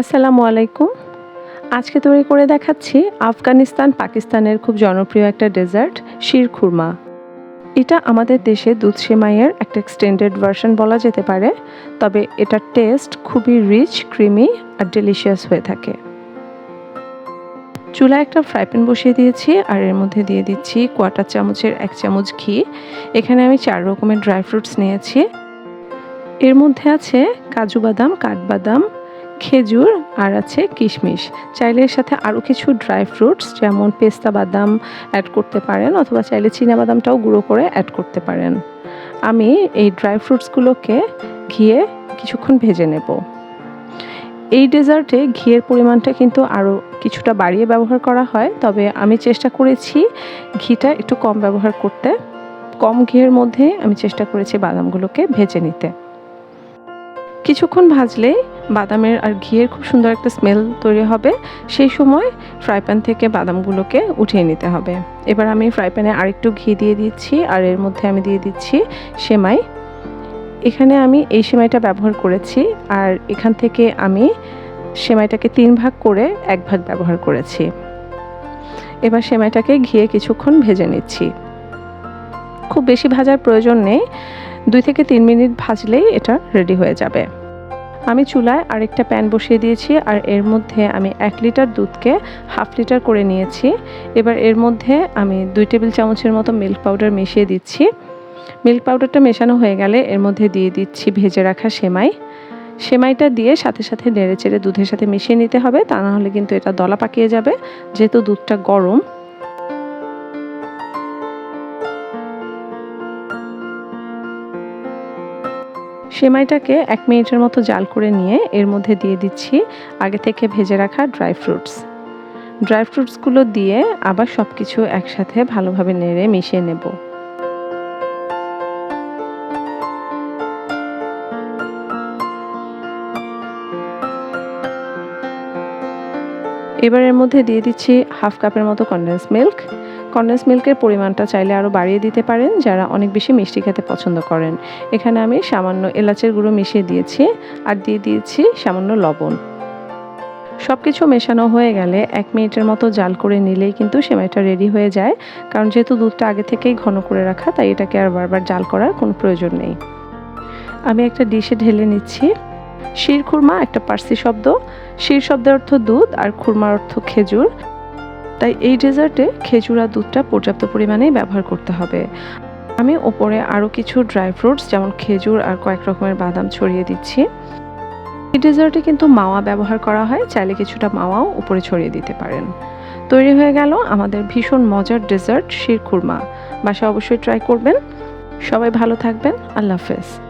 আসসালামু আলাইকুম। আজকে তৈরি করে দেখাচ্ছি আফগানিস্তান পাকিস্তানের খুব জনপ্রিয় একটা ডেজার্ট, শির খুরমা। এটা আমাদের দেশে দুধ সেমাইয়ের একটা এক্সটেন্ডেড ভার্সন বলা যেতে পারে, তবে এটার টেস্ট খুবই রিচ ক্রিমি আর ডেলিশিয়াস হয়ে থাকে। চুলায় একটা ফ্রাই প্যান বসিয়ে দিয়েছি, আর এর মধ্যে দিয়ে দিচ্ছি কোয়াটার চামচের এক চামচ ঘি। এখানে আমি চার রকমের ড্রাই ফ্রুটস নিয়েছি। এর মধ্যে আছে কাজু বাদাম, কাঠবাদাম খেজুর আর আছে কিশমিশ। চাইলে এর সাথে আরও কিছু ড্রাই ফ্রুটস যেমন পেস্তা বাদাম অ্যাড করতে পারেন, অথবা চাইলে বাদামটাও গুঁড়ো করে অ্যাড করতে পারেন। আমি এই ড্রাই ফ্রুটসগুলোকে ঘিয়ে কিছুক্ষণ ভেজে নেব। এই ডেজার্টে ঘিয়ের পরিমাণটা কিন্তু আরও কিছুটা বাড়িয়ে ব্যবহার করা হয়, তবে আমি চেষ্টা করেছি ঘিটা একটু কম ব্যবহার করতে। কম ঘিয়ের মধ্যে আমি চেষ্টা করেছি বাদামগুলোকে ভেজে নিতে। কিছুক্ষণ ভাজলেই বাদামের আর ঘিয়ের খুব সুন্দর একটা স্মেল তৈরি হবে। সেই সময় ফ্রাই প্যান থেকে বাদামগুলোকে উঠিয়ে নিতে হবে। এবার আমি ফ্রাই প্যানে আরেকটু ঘি দিয়ে দিচ্ছি আর এর মধ্যে আমি দিয়ে দিচ্ছি সেমাই। এখানে আমি এই সেমাইটা ব্যবহার করেছি আর এখান থেকে আমি সেমাইটাকে তিন ভাগ করে এক ভাগ ব্যবহার করেছি। এবার সেমাইটাকে ঘিয়ে কিছুক্ষণ ভেজে নিচ্ছি। খুব বেশি ভাজার প্রয়োজন নেই। দুই থেকে তিন মিনিট ভাজলেই এটা রেডি হয়ে যাবে। আমি চুলায় আরেকটা প্যান বসিয়ে দিয়েছি আর এর মধ্যে আমি এক লিটার দুধকে হাফ লিটার করে নিয়েছি। এবার এর মধ্যে আমি দুই টেবিল চামচের মতো মিল্ক পাউডার মিশিয়ে দিচ্ছি। মিল্ক পাউডারটা মেশানো হয়ে গেলে এর মধ্যে দিয়ে দিচ্ছি ভেজে রাখা সেমাই। সেমাইটা দিয়ে সাথে সাথে নেড়ে চেড়ে দুধের সাথে মিশিয়ে নিতে হবে, তা না হলে কিন্তু এটা দলা পাকিয়ে যাবে। যেহেতু দুধটা গরম সেমাইটাকে এক মিনিটের মতো জাল করে নিয়ে এর মধ্যে দিয়ে দিচ্ছি আগে থেকে ভেজে রাখা ড্রাই ফ্রুটস। ড্রাই ফ্রুটসগুলো দিয়ে আবার সব কিছু একসাথে ভালোভাবে নেড়ে মিশিয়ে নেব। এবার এর মধ্যে দিয়ে দিচ্ছি হাফ কাপের মতো কন্ডেন্স মিল্ক কনডেন্স মিল্কের পরিমাণটা চাইলে আরও বাড়িয়ে দিতে পারেন যারা অনেক বেশি মিষ্টি খেতে পছন্দ করেন। এখানে আমি সামান্য এলাচের গুঁড়ো মিশিয়ে দিয়েছি আর দিয়ে দিয়েছি সামান্য লবণ। সব কিছু মেশানো হয়ে গেলে এক মিনিটের মতো জাল করে নিলেই কিন্তু সেমাইটা রেডি হয়ে যায়। কারণ যেহেতু দুধটা আগে থেকেই ঘন করে রাখা, তাই এটাকে আর বারবার জাল করার কোনো প্রয়োজন নেই। আমি একটা ডিশে ঢেলে নিচ্ছি। শির খুরমা একটা পার্সি শব্দ। শির শব্দের অর্থ দুধ আর খুরমার অর্থ খেজুর। তাই এই ডেজার্টে খেজুর আর দুধটা পর্যাপ্ত পরিমাণেই ব্যবহার করতে হবে। আমি ওপরে আরও কিছু ড্রাই ফ্রুটস, যেমন খেজুর আর কয়েক রকমের বাদাম ছড়িয়ে দিচ্ছি। এই ডেজার্টে কিন্তু মাওয়া ব্যবহার করা হয়, চাইলে কিছুটা মাওয়াও উপরে ছড়িয়ে দিতে পারেন। তৈরি হয়ে গেল আমাদের ভীষণ মজার ডেজার্ট শির খুরমা বাসা অবশ্যই ট্রাই করবেন। সবাই ভালো থাকবেন। আল্লাহ হাফেজ।